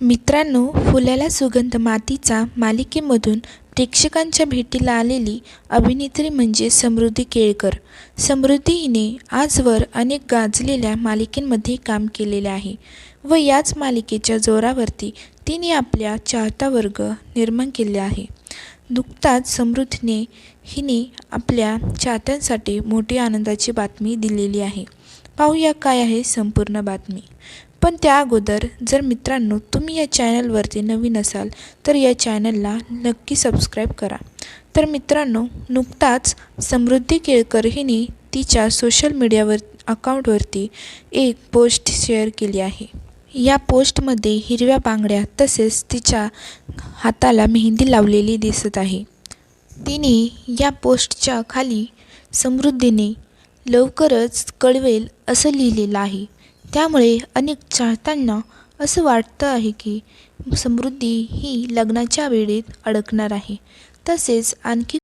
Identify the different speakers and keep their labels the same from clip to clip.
Speaker 1: मित्रांनो फुलाला सुगंध मातीचा मालिकेमधून प्रेक्षकांच्या भेटीला आलेली अभिनेत्री म्हणजे समृद्धी केळकर. समृद्धी हिने आजवर अनेक गाजलेल्या मालिकेंमध्ये काम केलेले आहे व याच मालिकेच्या जोरावरती तिने आपल्या चाहता वर्ग निर्माण केले आहे. नुकताच समृद्धीने हिने आपल्या चाहत्यांसाठी मोठी आनंदाची बातमी दिलेली आहे. पाहूया काय आहे संपूर्ण बातमी. पण त्या अगोदर जर मित्रांनो तुम्ही या चॅनलवरती नवीन असाल तर या चॅनलला नक्की सबस्क्राईब करा. तर मित्रांनो नुकताच समृद्धी केळकर हिने तिच्या सोशल मीडियावर अकाउंटवरती एक पोस्ट शेअर केली आहे. या पोस्टमध्ये हिरव्या बांगड्या तसेच तिच्या हाताला मेहंदी लावलेली दिसत आहे. तिने या पोस्टच्या खाली समृद्धीने लवकरच कळवेल असं लिहिलेलं आहे. त्यामुळे अनेक चाहत्यांना असं वाटतं आहे की समृद्धी ही लग्नाच्या वेळेत अडकणार आहे. तसेच आणखी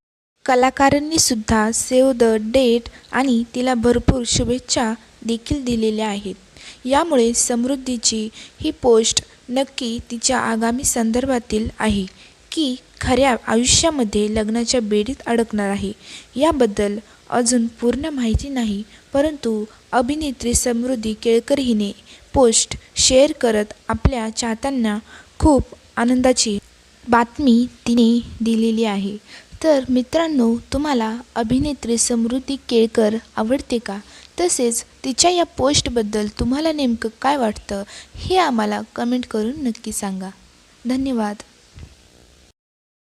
Speaker 1: कलाकारांनीसुद्धा सेव द डेट आणि तिला भरपूर शुभेच्छा देखील दिलेल्या आहेत. यामुळे समृद्धीची ही पोस्ट नक्की तिच्या आगामी संदर्भातील आहे. की खऱ्या आयुष्यामध्ये लग्नाच्या बेडीत अडकणार आहे. याबद्दल अजून पूर्ण माहिती नाही परंतु अभिनेत्री समृद्धी केळकर हिने पोस्ट शेअर करत आपल्या चाहत्यांना खूप आनंदाची बातमी तिने दिलेली आहे. तर मित्रांनो तुम्हाला अभिनेत्री समृद्धी केळकर आवडते का? तसेच तिच्या या पोस्टबद्दल तुम्हाला नेमकं काय वाटतं हे आम्हाला कमेंट करून नक्की सांगा. धन्यवाद.